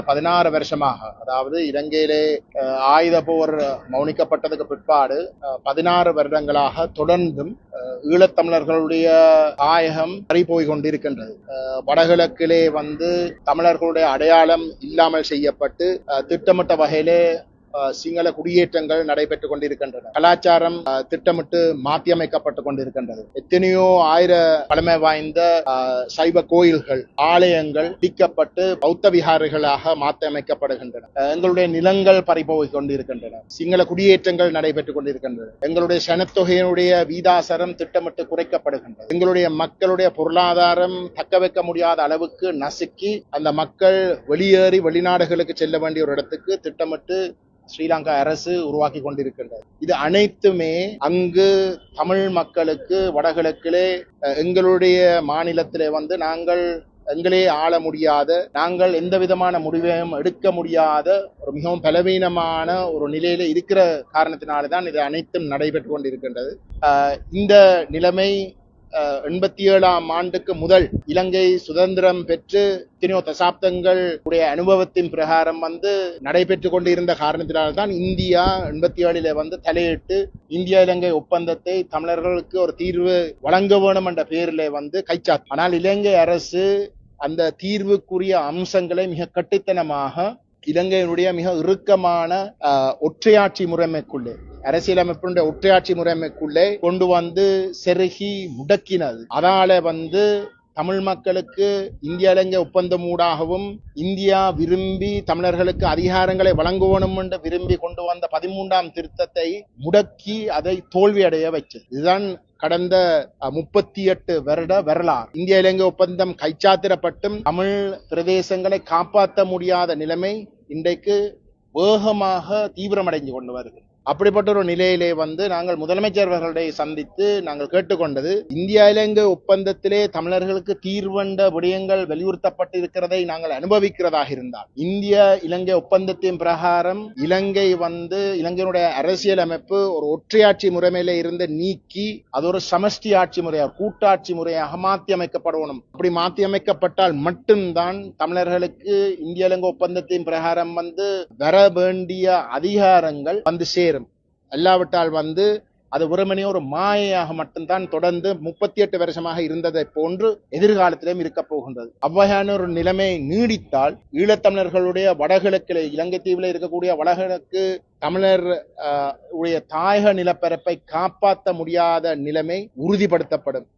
கடந்த பதினாறு வருஷமாக அதாவது இலங்கையிலே ஆயுத போர் மௌனிக்கப்பட்டதுக்கு பிற்பாடு பதினாறு வருடங்களாக தொடர்ந்தும் ஈழத்தமிழர்களுடைய தாயகம் பறிபோய் கொண்டிருக்கின்றது. வடகிழக்கிலே வந்து தமிழர்களுடைய அடையாளம் இல்லாமல் செய்யப்பட்டு திட்டமிட்ட வகையிலே சிங்கள குடியேற்றங்கள் நடைபெற்றுக் கொண்டிருக்கின்றன. கலாச்சாரம் திட்டமிட்டு மாற்றியமைக்கப்பட்டு கொண்டிருக்கின்றது. எத்தனையோ ஆயிர பழமை வாய்ந்த சைவ கோயில்கள் ஆலயங்கள் இடிக்கப்பட்டு பௌத்த விகாரிகளாக மாற்றியமைக்கப்படுகின்றன. எங்களுடைய நிலங்கள் பறிபோய் கொண்டிருக்கின்றன. சிங்கள குடியேற்றங்கள் நடைபெற்றுக் கொண்டிருக்கின்றன எங்களுடைய சனத்தொகையினுடைய வீதாசரம் திட்டமிட்டு குறைக்கப்படுகின்றது. எங்களுடைய மக்களுடைய பொருளாதாரம் தக்க வைக்க முடியாத அளவுக்கு நசுக்கி அந்த மக்கள் வெளியேறி வெளிநாடுகளுக்கு செல்ல வேண்டிய ஒரு இடத்துக்கு திட்டமிட்டு ஸ்ரீலங்கா அரசு உருவாக்கி கொண்டிருக்கின்றது. இது அனைத்துமே அங்கு தமிழ் மக்களுக்கு வடகிழக்கிலே எங்களுடைய மாநிலத்திலே வந்து நாங்கள் எங்களே ஆள முடியாத நாங்கள் எந்த விதமான முடிவையும் எடுக்க முடியாத ஒரு மிகவும் பலவீனமான ஒரு நிலையில இருக்கிற காரணத்தினால்தான் இது அனைத்தும் நடைபெற்று கொண்டிருக்கின்றது. இந்த நிலைமை எண்பத்தி ஏழாம் ஆண்டுக்கு முதல் இலங்கை சுதந்திரம் பெற்று எத்தனையோ தசாப்தங்கள் உடைய அனுபவத்தின் பிரகாரம் வந்து நடைபெற்று கொண்டிருந்த காரணத்தினால்தான் இந்தியா எண்பத்தி ஏழில வந்து தலையிட்டு இந்தியா இலங்கை ஒப்பந்தத்தை தமிழர்களுக்கு ஒரு தீர்வு வழங்க வேணும் என்ற பேரில் வந்து கைச்சாத்து. ஆனால் இலங்கை அரசு அந்த தீர்வுக்குரிய அம்சங்களை மிக கட்டுத்தனமாக இலங்கையினுடைய மிக இறுக்கமான ஆஹ், ஒற்றையாட்சி முறைமைக்குள்ளே அரசியலமைப்பினுடைய ஒற்றையாட்சி முறைமைக்குள்ளே கொண்டு வந்து செருகி முடக்கினது. அதால வந்து தமிழ் மக்களுக்கு இந்திய இலங்கை ஒப்பந்தம் ஊடாகவும் இந்தியா விரும்பி தமிழர்களுக்கு அதிகாரங்களை வழங்குவணும் என்று விரும்பி கொண்டு வந்த பதிமூன்றாம் திருத்தத்தை முடக்கி அதை தோல்வியடைய வச்சது இதுதான் கடந்த முப்பத்தி எட்டு வருட வரலாறு. இந்திய இலங்கை ஒப்பந்தம் கைச்சாத்திரப்பட்டும் தமிழ் பிரதேசங்களை காப்பாற்ற முடியாத நிலைமை இன்றைக்கு வேகமாக தீவிரமடைந்து கொண்டு வருகிறது. அப்படிப்பட்ட ஒரு நிலையிலே வந்து நாங்கள் முதலமைச்சர் அவர்களை சந்தித்து நாங்கள் கேட்டுக்கொண்டது இந்தியா இலங்கை ஒப்பந்தத்திலே தமிழர்களுக்கு தீர்வண்ட விடயங்கள் வலியுறுத்தப்பட்டிருக்கிறதை நாங்கள் அனுபவிக்கிறதாக இருந்தால் இந்திய இலங்கை ஒப்பந்தத்தின் பிரகாரம் இலங்கை வந்து இலங்கையினுடைய அரசியல் அமைப்பு ஒரு ஒற்றையாட்சி முறைமையில இருந்து நீக்கி அது ஒரு சமஷ்டி ஆட்சி முறையாக கூட்டாட்சி முறையாக மாற்றி அமைக்கப்படணும். அப்படி மாற்றி அமைக்கப்பட்டால் மட்டும்தான் தமிழர்களுக்கு இந்திய இலங்கை ஒப்பந்தத்தின் பிரகாரம் வந்து வர வேண்டிய அதிகாரங்கள் வந்து சேரும். அல்லாவிட்டால் வந்து அது வெறுமனே ஒரு மாயையாக மட்டும்தான் தொடர்ந்து முப்பத்தி எட்டு வருஷமாக இருந்ததை போன்று எதிர்காலத்திலும் இருக்க போகின்றது. அவ்வகையான ஒரு நிலைமை நீடித்தால் ஈழத்தமிழர்களுடைய வடகிழக்கில் இலங்கை தீவில் இருக்கக்கூடிய வடகிழக்கு தமிழர் உடைய தாயக நிலப்பரப்பை காப்பாற்ற முடியாத நிலைமை உறுதிப்படுத்தப்படும்.